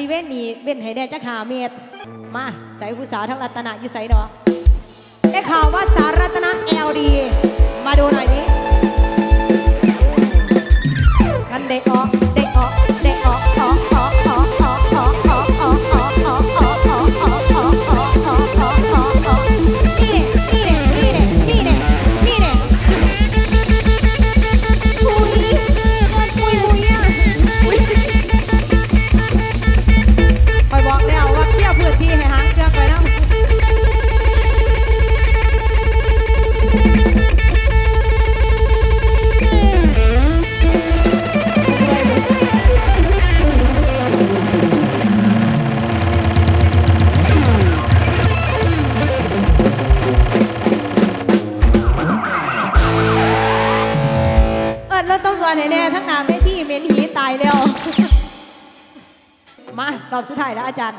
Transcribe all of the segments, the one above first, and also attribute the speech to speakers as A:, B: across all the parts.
A: ริเวณนี้เว้นให้แด่จักหาเมตร มาใส่ผู้สาวทั้งรัตนะอยู่ใส่ดอกได้ข่าวว่าสารรัตนะเอลดีมาดูหน่อยนี้กันเด็กออก มาตอบสุดท้ายแล้วอาจารย์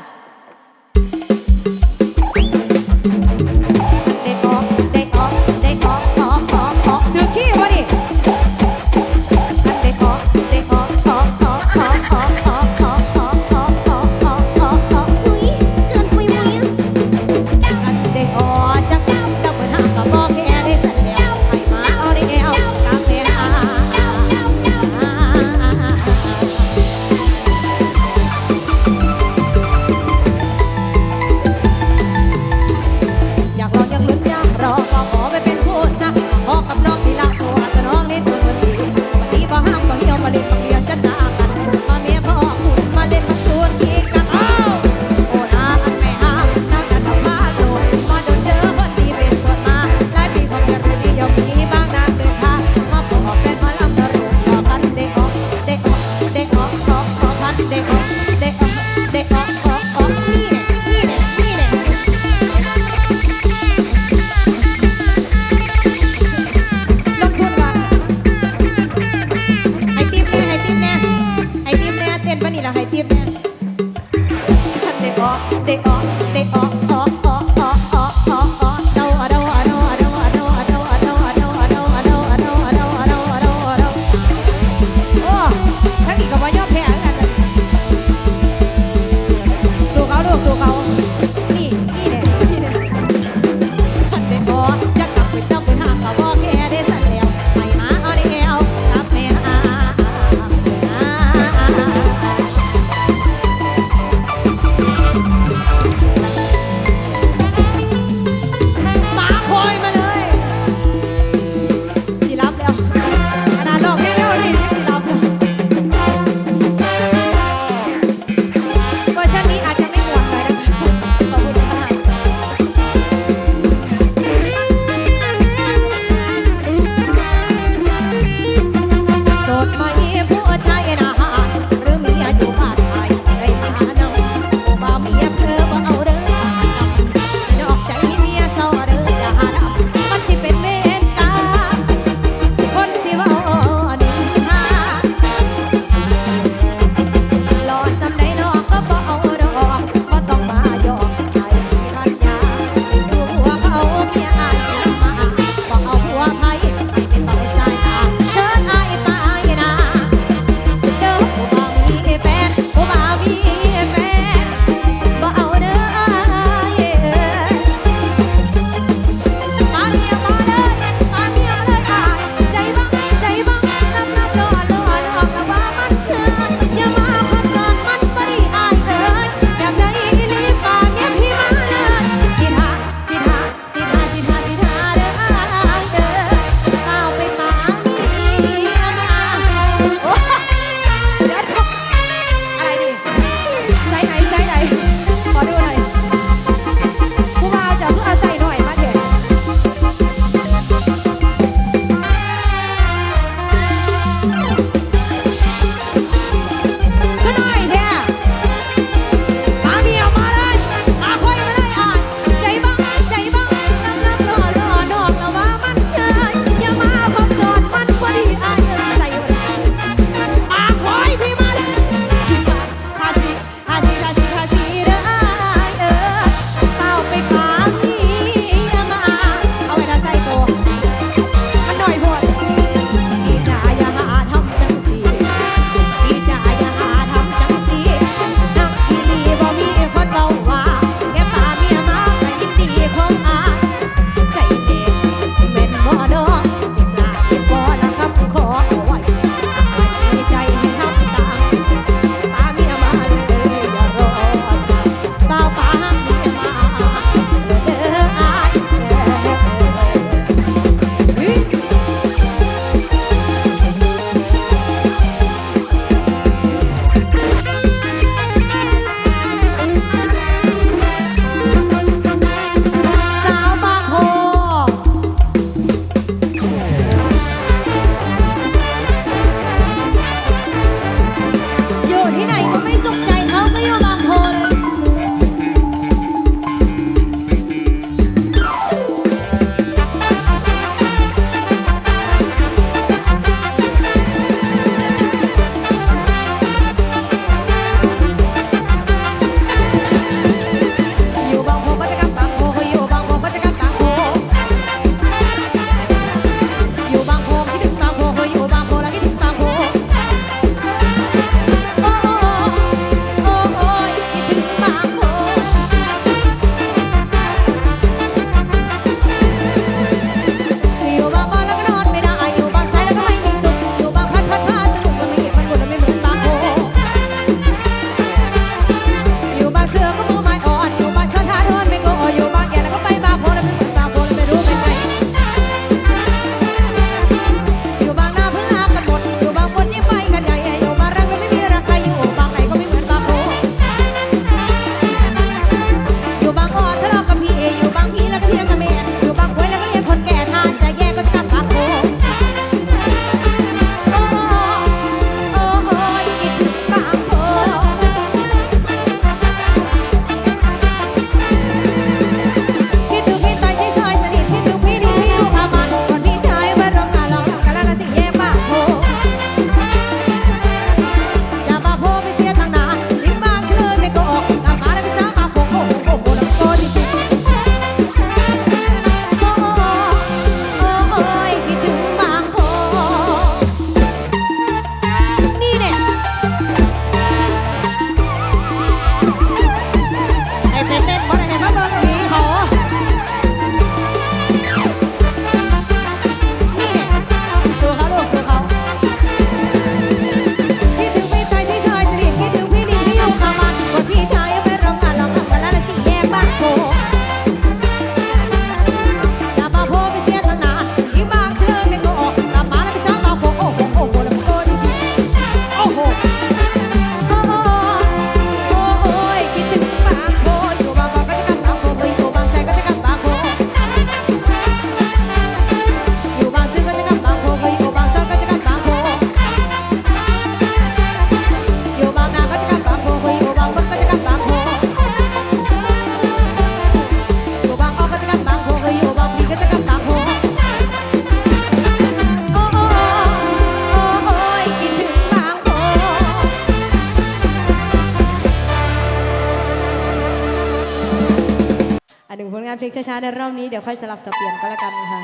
A: งช้าๆในรอบนี้เดี๋ยวค่อยสลับสับเปลี่ยนก็แล้วกันค่ะ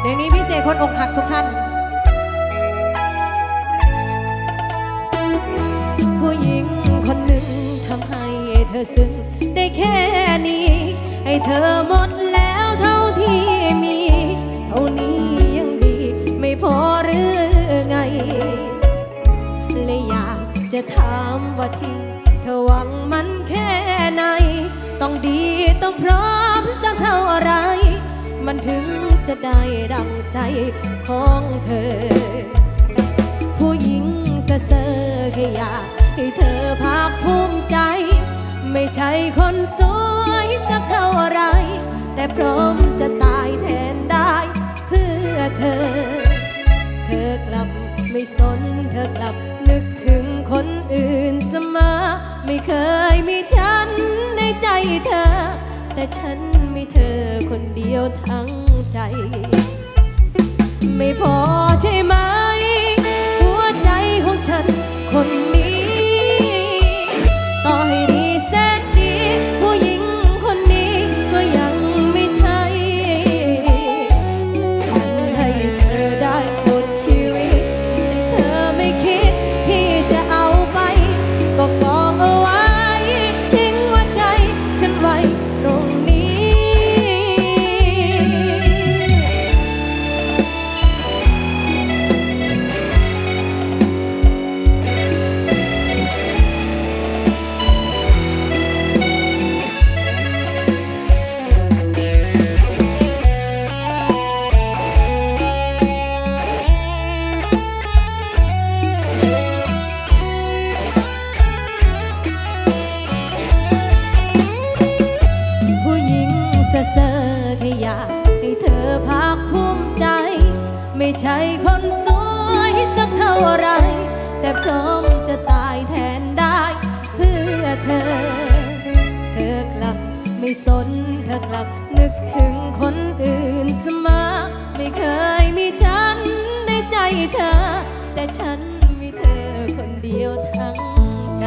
A: เพลงนี้พิเศษคนอกหักทุกท่าน ผู้หญิงคนหนึ่งทำให้เธอซึ้งได้แค่นี้ ให้เธอหมด ดีต้องพร้อมจะเท่าไร มันถึงจะได้ดังใจของเธอ ผู้หญิงเซ่อแค่อยากให้เธอภาคภูมิใจ ไม่ใช่คนสวยสักเท่าไร แต่พร้อมจะตายแทนได้เพื่อเธอ เธอกลับไม่สนเธอกลับนึกถึงคนอื่นเสมอ ไม่เคยมีฉันในใจเธอ แต่ฉันมีเธอคนเดียวทั้งใจ ไม่พอใช่ จะตายแทนได้เพื่อเธอ เธอกลับไม่สนเธอกลับนึกถึงคนอื่นเสมอไม่เคยมีฉันในใจเธอ แต่ฉันมีเธอคนเดียวทั้งใจ